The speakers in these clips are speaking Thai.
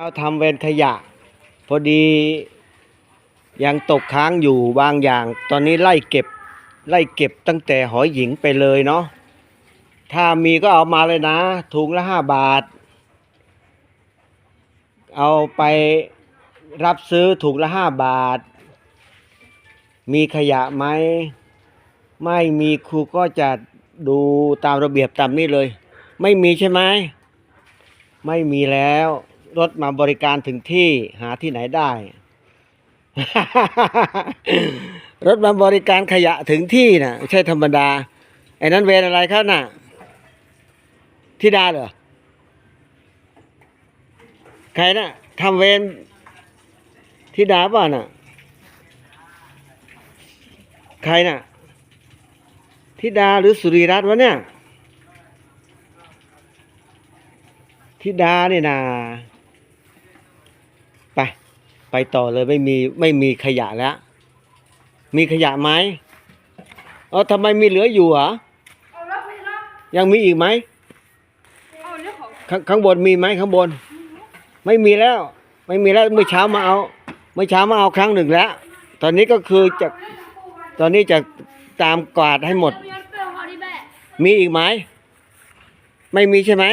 เราทำเวรขยะ พอดียังตกค้างอยู่บางอย่าง ตอนนี้ไล่เก็บไล่เก็บตั้งแต่หอยหญิงไปเลยเนาะถ้ามีก็เอามาเลยนะถุงละห้าบาท เอาไปรับซื้อถุงละห้าบาท มีขยะไหมไม่มีครูก็จะดูตามระเบียบตามนี้เลย ไม่มีใช่ไหมไม่มีแล้ว รถมาบริการถึงที่หาที่ไหนได้ รถมาบริการขยะถึงที่น่ะไม่ใช่ธรรมดา ไอ้นั้นเวรอะไรครับน่ะที่ดาเหรอ ใครน่ะทำเวรที่ดาป่ะน่ะ ใครน่ะธิดาหรือสุริรัตน์วะเนี่ยธิดาเนี่ยนะ ไปต่อเลยไม่มีไม่มีขยะแล้ว มีขยะไหมเออทำไมมีเหลืออยู่เหรอเอาแล้วไปแล้วยังมีอีกไหมขข้างบนมีไหมข้างบน ไม่มีแล้ว ไม่มีแล้วเมื่อเช้ามาเอาเมื่อเช้ามาเอาครั้งหนึ่งแล้ว ตอนนี้ก็คือจะตอนนี้จะตามกวาดให้หมด มีอีกไหมไม่มีใช่ไหม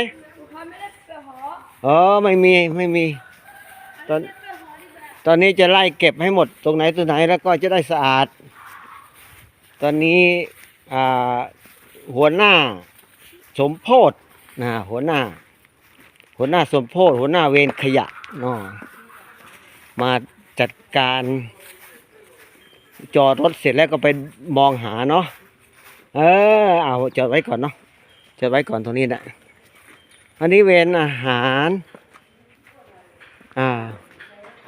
อ๋อไม่มีไม่มีตอน ตอนนี้จะไล่เก็บให้หมดตรงไหนตรงไหนแล้วก็จะได้สะอาด ตอนนี้หัวหน้าสมโพธนะหัวหน้า หัวหน้าสมโพธหัวหน้าเวรขยะเนาะมาจัดการ จอดรถเสร็จแล้วก็ไปมองหาเนาะเออเอาจอดไว้ก่อนเนาะจอดไว้ก่อนตรงนี้นะอันนี้เวรอาหาร อ่า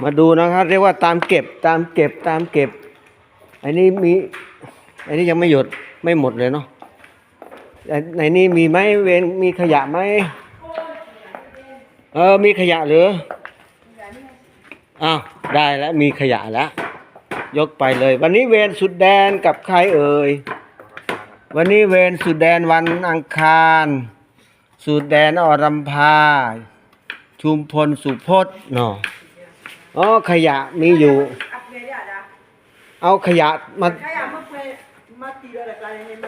มาดูนะครับ เรียกว่าตามเก็บตามเก็บตามเก็บ อันนี้มี อันนี้ยังไม่หยดไม่หมดเลยเนาะในนี้มีไหมเวนมีขยะไหมเออมีขยะหรืออ้าวได้แล้วมีขยะแล้วยกไปเลย วันนี้เวรสุดแดนกับใครเอ่ยวันนี้เวรสุดแดนวันอังคาร สุดแดนอรัมพาชุมพลสุพจน์เนาะ อ๋อขยะมีอยู่ เอาขยะมา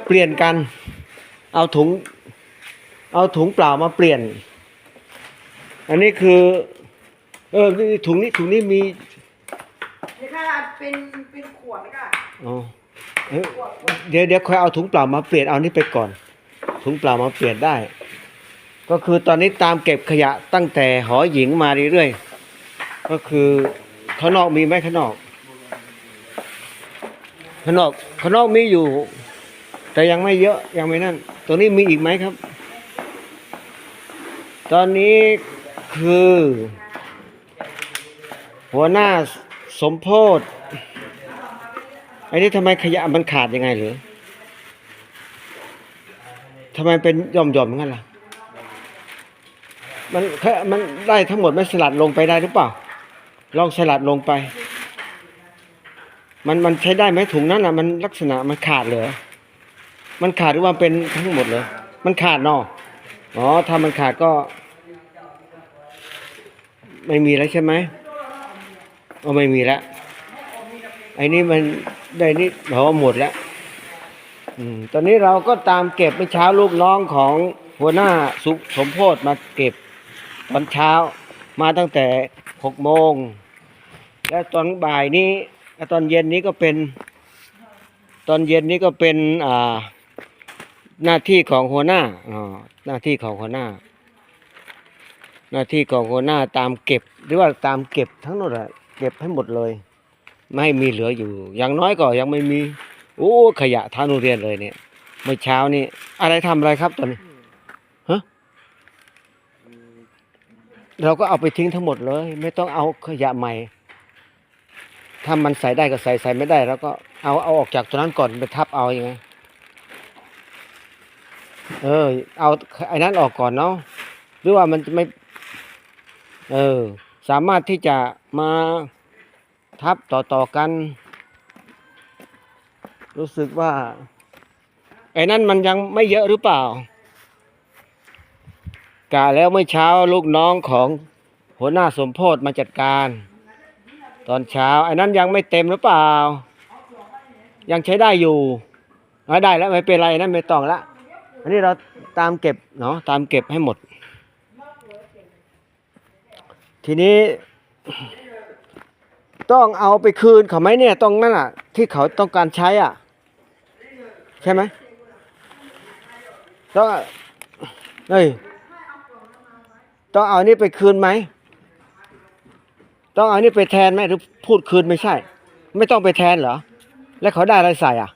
เปลี่ยนกัน เอาถุง เอาถุงเปล่ามาเปลี่ยน อันนี้คือ เออนี่ถุงนี้ถุงนี้มีนี่ค่ะเป็นเป็นขวดนะคะอ๋อเอ้ยเดี๋ยวเดี๋ยวค่อยเอาถุงเปล่ามาเปลี่ยนเอานี่ไปก่อน ถุงเปล่ามาเปลี่ยนได้ ก็คือตอนนี้ตามเก็บขยะตั้งแต่หอหญิงมาเรื่อยๆ ก็คือข้างนอกมีไหมข้างนอกข้างนอกข้างนอกมีอยู่ แต่ยังไม่เยอะยังไม่นั่นตรงนี้มีอีกไหมครับ ตอนนี้คือ หัวหน้าสมโพธไอ้นี่ทำไมขยะมันขาดยังไงหรือทำไมเป็นย่อมๆอย่างนั้นล่ะ มันแค่มันได้ทั้งหมดไม่สลัดลงไปได้หรือเปล่า ลองสลัดลงไป มันมันใช้ได้ไหมถุงนั้นอะ มันลักษณะมันขาดเหรอมันขาดหรือว่าเป็นทั้งหมดเลย มันขาดเนาะอ๋อถ้ามันขาดก็ ไม่มีแล้วใช่ไหมอ๋อไม่มีแล้วไอ้นี่มันได้นี่เราว่าหมดแล้วอืมตอนนี้เราก็ตามเก็บเมื่อเช้าลูกน้องของหัวหน้าสุสมโพธมาเก็บตอนเช้ามาตั้งแต่ หกโมง แล้วตอนบ่ายนี้แล้วตอนเย็นนี้ก็เป็น ตอนเย็นนี้ก็เป็นอ่าหน้าที่ของหัวหน้าอ๋อหน้าที่ของหัวหน้า หน้าที่ของหัวหน้าตามเก็บ หรือว่าตามเก็บทั้งหมดอะเก็บให้หมดเลย ไม่ให้มีเหลืออยู่ อย่างน้อยก็ยังไม่มีโอ้ขยะทางโรงเรียนเลยเนี่ยเมื่อเช้านี้อะไรทำอะไรครับตอนนี้ฮะ เราก็เอาไปทิ้งทั้งหมดเลย ไม่ต้องเอาขยะใหม่ ถ้ามันใส่ได้ก็ใส่ใส่ไม่ได้แล้วก็เอาเอาออกจากตัวนั้นก่อนไปทับเอาอย่างไงเออ เอาไอ้นั้นออกก่อนเนาะหรือว่ามันจะไม่ เออ สามารถที่จะมาทับต่อต่อกัน รู้สึกว่า ไอ้นั่นมันยังไม่เยอะหรือเปล่า กะแล้วเมื่อเช้าลูกน้องของหัวหน้าสมโพธมาจัดการ ตอนเช้าไอ้นั้นยังไม่เต็มหรือเปล่า ยังใช้ได้อยู่เอาได้แล้วไม่เป็นไรนะไม่ต้องละอันนี้เราตามเก็บเนาะตามเก็บให้หมด ทีนี้ ต้องเอาไปคืนเขาไหมเนี่ยตรงนั้นอะ ที่เขาต้องการใช้อะ ใช่ไหมต้องเฮ้ย ต้องเอานี่ไปคืนไหม ต้องเอานี่ไปแทนไหมหรือพูดคืนไม่ใช่ ไม่ต้องไปแทนเหรอ แล้วเขาได้อะไรใส่อะ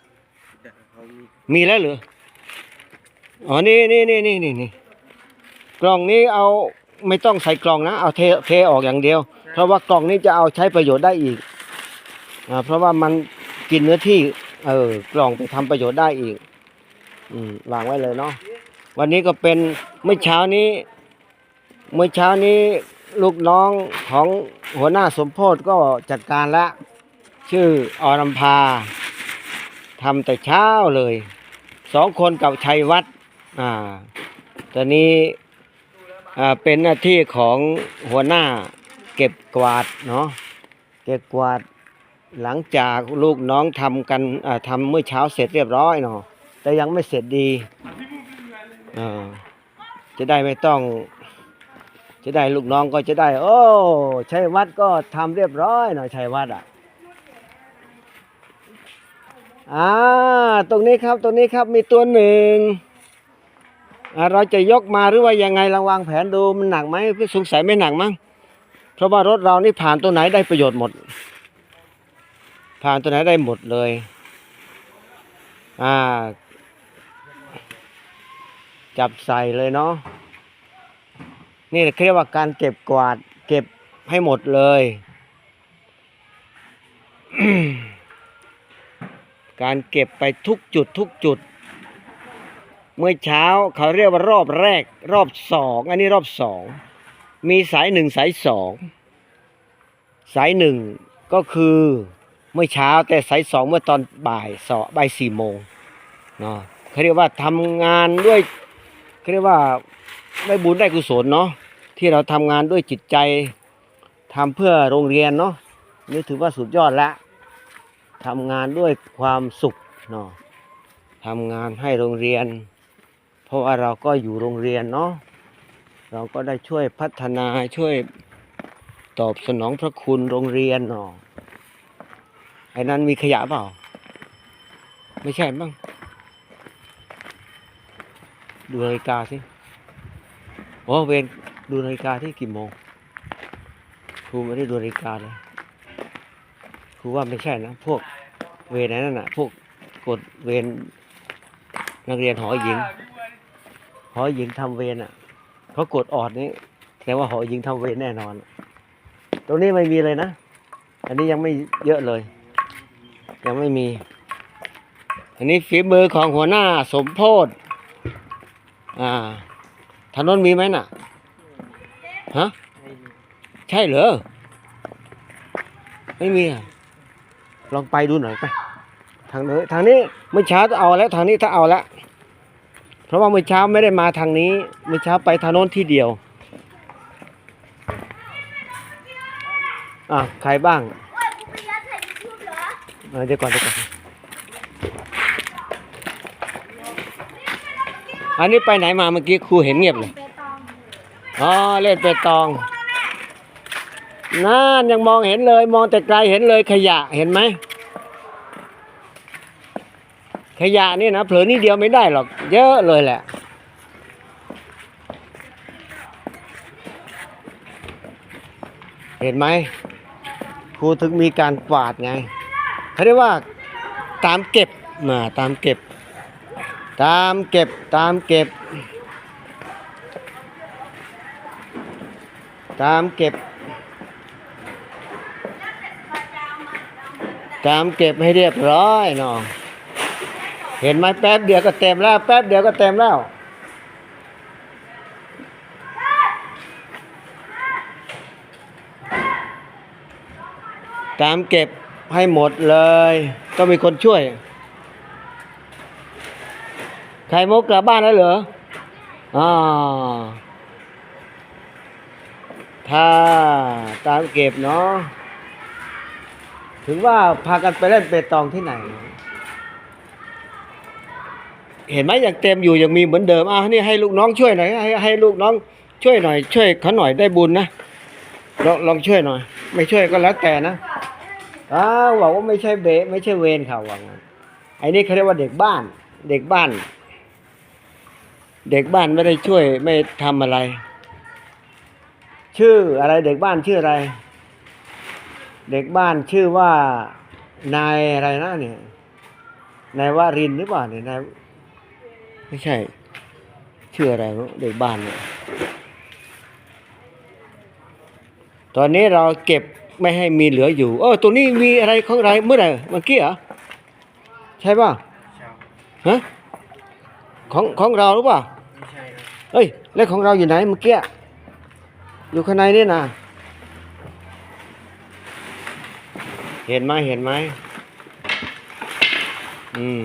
มีแล้วหรือ อ๋อ นี่นี่นี่นี่นี่นี่กล่องนี้เอาไม่ต้องใส่กล่องนะ เอาเทเทออกอย่างเดียว เพราะว่ากล่องนี้จะเอาใช้ประโยชน์ได้อีกอ่าเพราะว่ามันกินเนื้อที่ เออกล่องไปทำประโยชน์ได้อีก อืมวางไว้เลยเนาะวันนี้ก็เป็นเมื่อเช้านี้ เมื่อเช้านี้ลูกน้องของหัวหน้าสมโพธก็จัดการละชื่ออรัมพาทำแต่เช้าเลย สองคนกับชัยวัฒน์อ่าตอนนี้อ่าเป็นหน้าที่ของหัวหน้าเก็บกวาดเนาะเก็บกวาดหลังจากลูกน้องทำกันอ่าทำเมื่อเช้าเสร็จเรียบร้อยเนาะแต่ยังไม่เสร็จดีอ่าจะได้ไม่ต้อง จะได้ลูกน้องก็จะได้ โอ้ชัยวัดก็ทำเรียบร้อยหน่อยชัยวัดอะอ่าตรงนี้ครับตรงนี้ครับมีตัวหนึ่งเราจะยกมาหรือว่ายังไงราวางแผนดูมันหนักไหมพี่สงสัยไม่หนักมั้งเพราะว่ารถเรานี่ผ่านตัวไหนได้ประโยชน์หมด ผ่านตัวไหนได้หมดเลยอ่าจับใส่เลยเนาะ นี่เรียกว่าการเก็บกวาด เก็บให้หมดเลย การเก็บไปทุกจุดทุกจุด เมื่อเช้าเขาเรียกว่ารอบแรก รอบสองอันนี้รอบสองมีสายหนึ่งสายสองสายหนึ่งก็คือเมื่อเช้าแต่สายสองเมื่อตอนบ่ายสองบ่ายสี่โมงเนาะเขาเรียกว่าทำงานด้วยเขาเรียกว่า ได้บุญได้กุศลเนาะที่เราทำงานด้วยจิตใจทำเพื่อโรงเรียนเนาะนี่ถือว่าสุดยอดละทำงานด้วยความสุขเนาะทำงานให้โรงเรียน เพราะว่าเราก็อยู่โรงเรียนเนาะเราก็ได้ช่วยพัฒนาช่วยตอบสนองพระคุณโรงเรียนเนาะไอ้นั้นมีขยะเปล่า ไม่ใช่บ้างดูนาฬิกาสิ โอ้เวนดูนาฬิกาที่กี่โมงครูไม่ได้ดูนาฬิกาเลยครูว่าไม่ใช่นะพวกเวรนั่นน่ะ พวกกดเวรนักเรียนหอหญิง หอหญิงทำเวรอะเขากดออดนี่แต่ว่าหอหญิงทำเวรแน่นอน ตรงนี้ไม่มีเลยนะ อันนี้ยังไม่เยอะเลย ยังไม่มี อันนี้ฝีมือของหัวหน้าสมโพธอ่า ถนนมีไหมน่ะ ฮะ ใช่เหรอ ไม่มีอะลองไปดูหน่อยไป ทางนี้ทางนี้เมื่อเช้าจะเอาแล้ว ทางนี้ถ้าเอาแล้ว เพราะว่าเมื่อเช้าไม่ได้มาทางนี้ เมื่อเช้าไปทางโน้นที่เดียว อะ ใครบ้างเดี๋ยวก่อนเดี๋ยวก่อน อันนี้ไปไหนมาเมื่อกี้ครูเห็นเงียบเลย อ๋อเล่นเปตองนั่นยังมองเห็นเลย มองแต่ไกลเห็นเลยขยะเห็นไหม ขยะนี่นะเผลอนิดเดียวไม่ได้หรอก เยอะเลยแหละ เห็นไหมครูถึงมีการกวาดไงเขาเรียกว่าตามเก็บมาตามเก็บ ตามเก็บตามเก็บ ตามเก็บ ตามเก็บให้เรียบร้อยเนาะเห็นไหมแป๊บเดียวก็เต็มแล้ว แป๊บเดียวก็เต็มแล้วตามเก็บให้หมดเลยก็มีคนช่วย ไข่มุกกลับบ้านแล้วเหรออ่าทค่ะตามเก็บเนาะถึงว่าพากันไปเล่นเปตองที่ไหน เห็นไหมยังเต็มอยู่ยังมีเหมือนเดิมอะนี่ให้ลูกน้องช่วยหน่อยให้ให้ลูกน้องช่วยหน่อย ช่วยเขาหน่อยได้บุญนะลองลองช่วยหน่อย ไม่ช่วยก็แล้วแต่นะอ้าวบอกว่าไม่ใช่เบะไม่ใช่เวรเขาว่างั้นไอ้นี่เขาเรียกว่าเด็กบ้าน เด็กบ้าน เด็กบ้านไม่ได้ช่วยไม่ทำอะไร ชื่ออะไรเด็กบ้านชื่ออะไร เด็กบ้านชื่อว่านายอะไรนะเนี่ยนายวารินทร์หรือเปล่าเนี่ยนายไม่ใช่ ชื่ออะไรวะเด็กบ้านเนี่ยตอนนี้เราเก็บไม่ให้มีเหลืออยู่เออตัวนี้มีอะไรของอะไรเมื่อไหร่เมื่อกี้เหรอใช่ป่ะฮะ ของของเราหรือเปล่าไม่ใช่ครับเอ้ยแล้วของเราอยู่ไหนเมื่อกี้อยู่ข้างในนี่นะเห็นไหมเห็นไหมอืม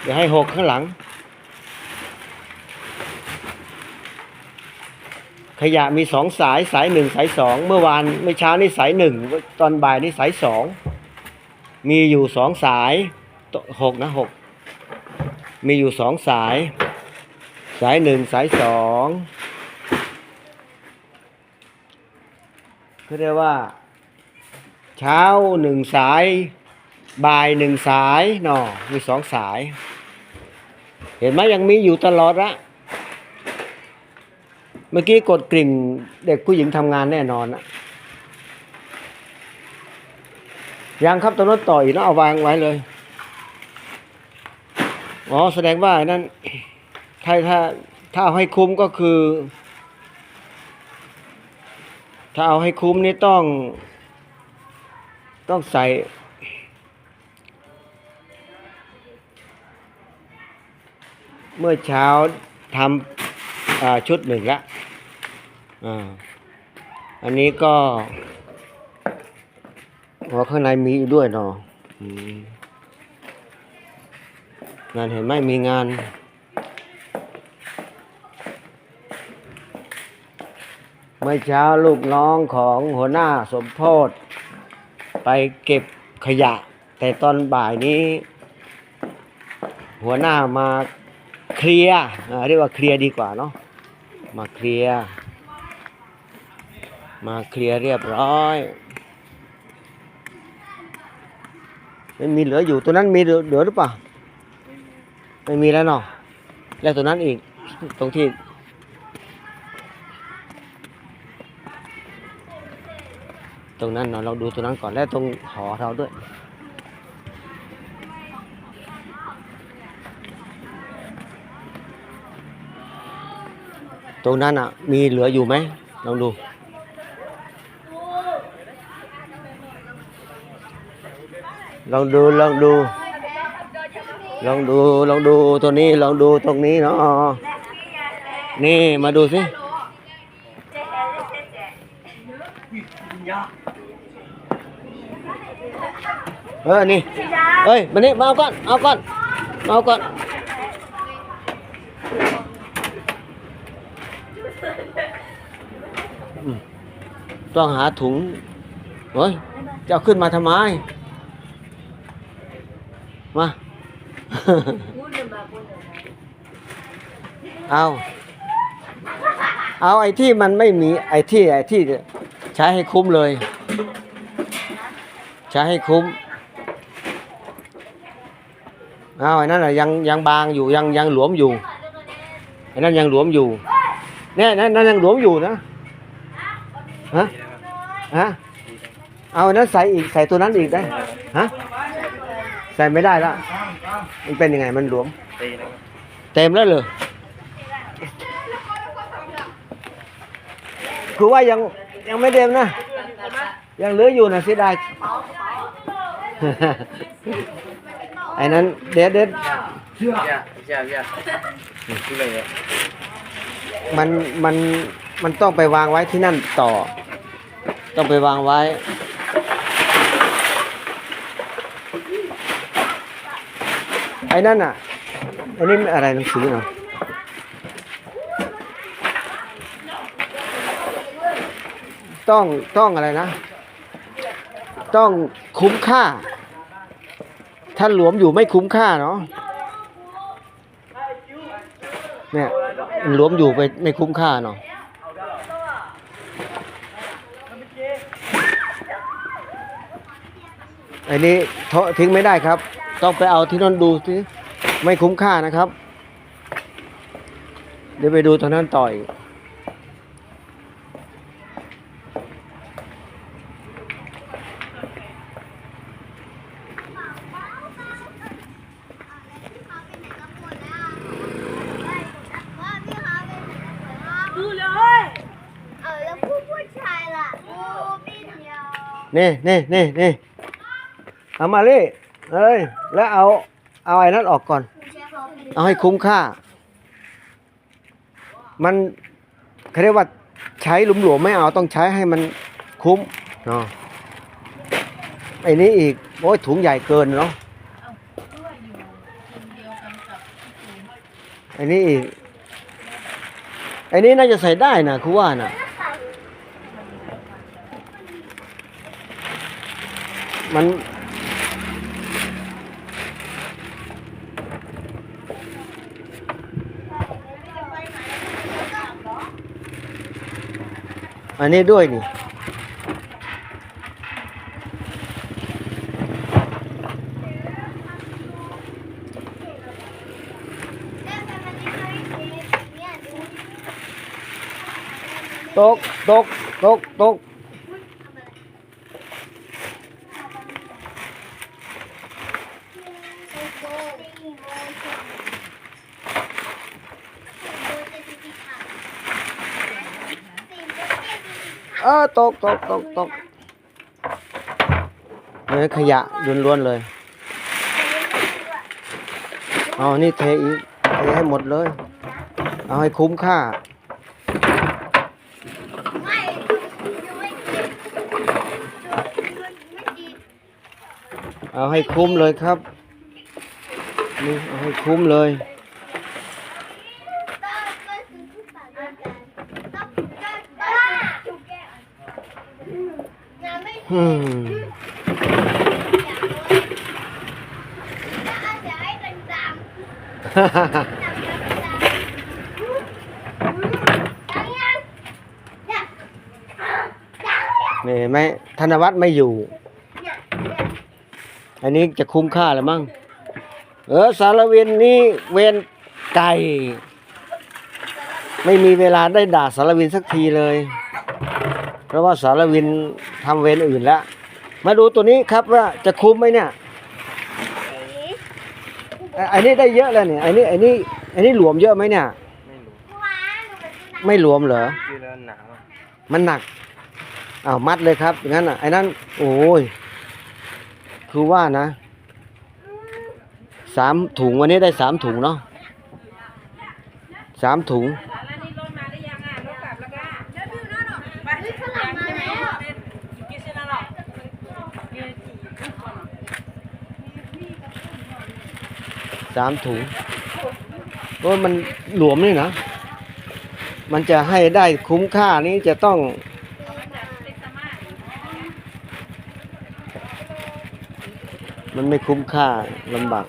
เดี๋ยวให้หกข้างหลัง ขยะมีสองสายสายหนึ่งสายสองเมื่อวานเมื่อเช้านี่สายหนึ่งตอนบ่ายนี่สายสองมีอยู่สองสายตหกนะหก มีอยู่สองสาย สายหนึ่งสายสองเขาเรียกว่า เช้าหนึ่งสาย บ่ายหนึ่งสายเนาะมีสองสาย เห็นไหมยังมีอยู่ตลอดละเมื่อกี้กดกริ่งเด็กผู้หญิงทำงานแน่นอนนะยังครับตรงนั้นต่ออีกนะเอาวางไว้เลย อ๋อแสดงว่านั่นถ้าถ้าถ้าเอาให้คุ้มก็คือ ถ้าเอาให้คุ้มนี่ต้อง ต้องใส่เมื่อเช้าทำาชุดหนึ่งละอันนี้ก็หัวข้างในมีด้วยเนาะ งานเห็นไหมมีงานเมื่อเช้าลูกน้องของหัวหน้าสมโพธไปเก็บขยะ แต่ตอนบ่ายนี้ หัวหน้ามาเคลียร์เรียกว่าเคลียร์ดีกว่าเนาะมาเคลียร์มาเคลียร์เรียบร้อยไม่มีเหลืออยู่ตัวนั้นมีเหลือหรือเปล่า ไม่มีแล้วเนาะแล้วตัวนั้นอีกตรงที่ตรงนั้นเนาะเราดูตรงนั้นก่อนแล้วตรงหอเราด้วย ตรงนั้นอะ มีเหลืออยู่ไหมลองดูลองดูลองดู ลองดูลองดูตัวนี้ลองดูตรงนี้เนาะนี่มาดูสิเออนี่เอ้ยมานี่มาเอาก่อนเอาก่อนมาเอาก่อนต้องหาถุงเฮ้ยจะเอาขึ้นมาทำไมมา เอาเอาไอ้ที่มันไม่มีไอ้ที่ไอ้ที่ใช้ให้คุ้มเลย ใช้ให้คุ้มเอาไอ้นั่นน่ะยังยังบางอยู่ยังยังหลวมอยู่ไอ้นั่นยังหลวมอยู่เนี่ยนั่นนั่นยังหลวมอยู่นะฮะฮะเอาไอ้นั้นใส่อีกใส่ตัวนั้นอีกได้ฮะใส่ไม่ได้ละ มันเป็นยังไงมันหลวม ตีนะครับเต็มแล้วเลยคือว่ายังยังไม่เต็มนะ ยังเหลืออยู่นะเสียดาย ไอ้นั้นเด็ดเด็ดเชื่อเชื่อเชื่อที่เลยอะมันมันมันต้องไปวางไว้ที่นั่นต่อ ต้องไปวางไว้ อ้นั่นอะไอ้นี่อะไรหนังสือเนาะต้องต้องอะไรนะ ต้องคุ้มค่าถ้าหลวมอยู่ไม่คุ้มค่าเนาะเนี่ยหลวมอยู่ไปไม่คุ้มค่าเนาะอันนี้ทิ้งไม่ได้ครับ ต้องไปเอาที่นั่นดูสิไม่คุ้มค่านะครับ เดี๋ยวไปดูตอนนั้นต่อยดูเลยเออแล้วผู้ผู้ชายล่ะผู้พี่เดียวนี่นี่นี่นี่เอามาเลย เอ้ย แล้วเอา เอาไอ้นั้นออกก่อน เอาให้คุ้มค่า มันเขาเรียกว่าใช้หลุมๆไม่เอาต้องใช้ให้มันคุ้มเนาะไอ้นี้อีก โอ้ยถุงใหญ่เกินเนาะไอ้นี้อีกไอ้นี้น่าจะใส่ได้นะครูว่าน่ะมัน อันนี้ด้วยนี่ ตก ตก ตก ตก โอ้โหตีโมเชนโดนจะตีขาตีจะเจ็บตี เออ ตกตกตกเนี่ยขยะล้วนๆเลยเอานี่เทอีกเทให้หมดเลย เอาให้คุ้มค่าเอาให้คุ้มเลยครับ นี่เอาให้คุ้มเลย ต้องก็คือผู้ปากกันต้องก็ต้องจุกแก้งานไม่ อืมอยากเลยถ้านี่ไหมธนวัฒน์ไม่อยู่ อันนี้จะคุ้มค่าแล้วมั้ง เออ สารวินนี่เวรไก่ ไม่มีเวลาได้ด่าสารวินสักทีเลย ราะว่าสารวินทำเวรอื่นแล้ว มาดูตัวนี้ครับว่าจะคุ้มไหมเนี่ยอะอันนี้ได้เยอะแล้วเนี่ยอันนี้อันนี้อันนี้หลวมเยอะไหมเนี่ยไม่รู้ไม่หลวมเหรอคือแล้วหนาวอะมันหนักอ้าวมัดเลยครับอย่างนั้นอะไอ้นั้นโอ้ยคือว่านะสามถุงวันนี้ได้สามถุงเนาะสามถุง สามถุงโอ้ยมันหลวมนี่นะ มันจะให้ได้คุ้มค่านี้จะต้องมันไม่คุ้มค่าลำบาก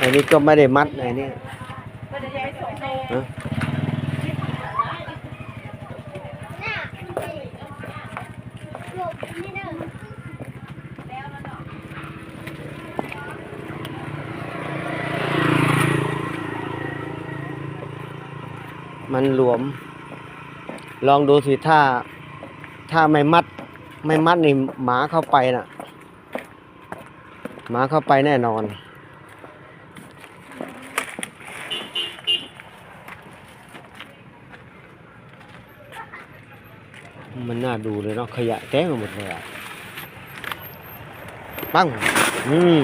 อันนี้ก็ไม่ได้มัดไอ้นี่ หลวม ลองดูสิถ้า ถ้าไม่มัด ไม่มัดนี่หมาเข้าไปน่ะ หมาเข้าไปแน่นอน มันน่าดูเลยเนาะขยะเต็มไปหมดเลยอะปังอืม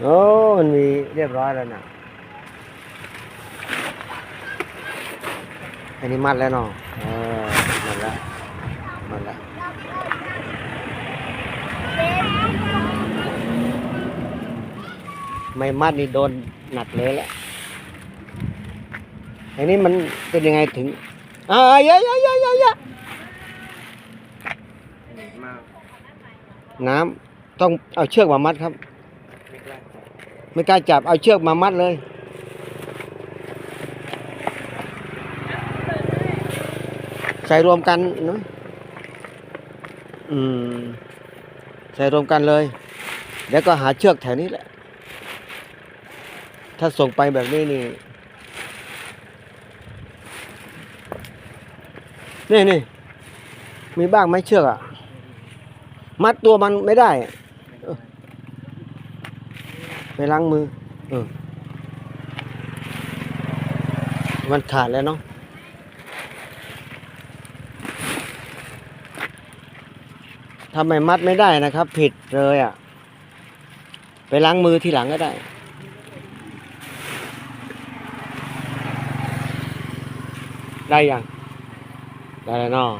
โอ้มันมีเรียบร้อยแล้วนะ อันนี้มัดแล้วเนาะเออมัดแล้วมัดแล้วไม่มัดนี่โดนหนักเลยแหละอันนี้มันเป็นยังไงถึงอ่าเยอะเยอะเยอะเยอะเยอะน้ำต้องเอาเชือกมามัดครับม่กาไม่กล้าจับเอาเชือกมามัดเลย ใส่รวมกันเนอะอืม ใส่รวมกันเลย แล้วก็หาเชือกแถวนี้แหละ ถ้าส่งไปแบบนี้นี่ นี่นี่ มีบ้างไหมเชือกอะมัดตัวมันไม่ได้ไปล้างมือ เออ มันขาดแล้วเนาะ ทำไมมัดไม่ได้นะครับ ผิดเลยอะ่ะ ไปล้างมือทีหลังก็ได้ ได้ยัง ได้แล้วเนาะ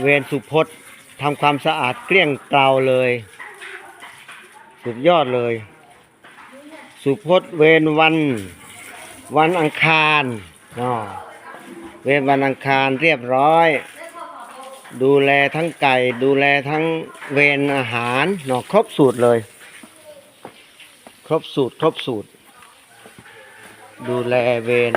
เวรสุพจน์ทำความสะอาดเกลี้ยงเกลาเลย สุดยอดเลย สุพจน์เวรวัน วันอังคารเนาะ เวรวันอังคารเรียบร้อย ดูแลทั้งไก่ ดูแลทั้งเวรอาหารเนาะครบสูตรเลย ครบสูตร ครบสูตร ดูแลเวร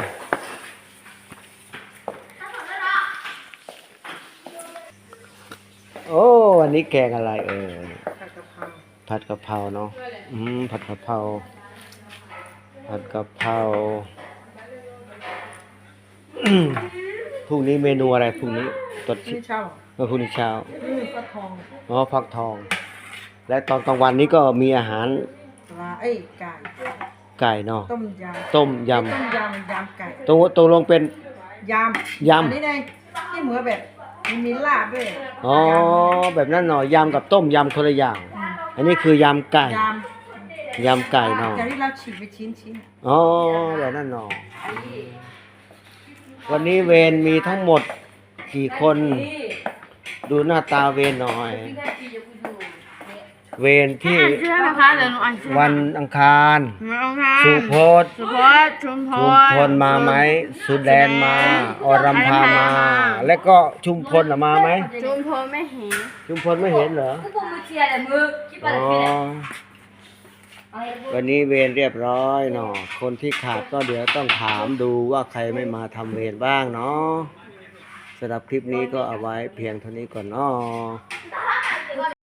โอ้วันนี้แกงอะไรเออผัดกะเพราผัดกะเพราเนาะอืมผัดกะเพราผัดกะเพรา พรุ่งนี้เมนูอะไรพรุ่งนี้ตดนี่เช้าเมื่อพรุ่งนี้เช้านี่ฟักทองอ๋อฟักทอง และตอนกลางวันนี้ก็มีอาหารปลาเอ้ยไก่ไก่เนาะต้มยต้มยำต้มยำยำไก่ำตรงตรงลงเป็นยำยำอันนี้ไงที่เหมือนแบบมันมีลาบด้วยอ๋อแบบนั้นเนาะยำกับต้มยำคนละอย่างอันนี้คือยำไก่ยยำไก่ำเนาะจากที่เราฉีกไปชิ้นชิ้นอ๋อแบบนั้นเนาะ วันนี้เวรมีทั้งหมดกี่คน ดูหน้าตาเวรหน่อย เวรที่เชื่อนะคะเดี๋ยวหนูอ่านชื่อวันอังคารน้องค่ะสุพจน์สุพจน์ชุมพชุมรพลมาไหม สุแดนมา อรัมพามา และก็ชุมพลน่ะมาไหม ชุมพลไม่เห็น ชุมพลไม่เห็นเหรอ กูบอกมือเชียร์แต่มือคิดอ๋ว่าอจะเป็น วันนี้เวรเรียบร้อยเนาะคนที่ขาดก็เดี๋ยวต้องถามดูว่าใครไม่มาทำเวรบ้างเนาะสำหรับคลิปนี้ก็เอาไว้เพียงเท่านี้ก่อนเนาะ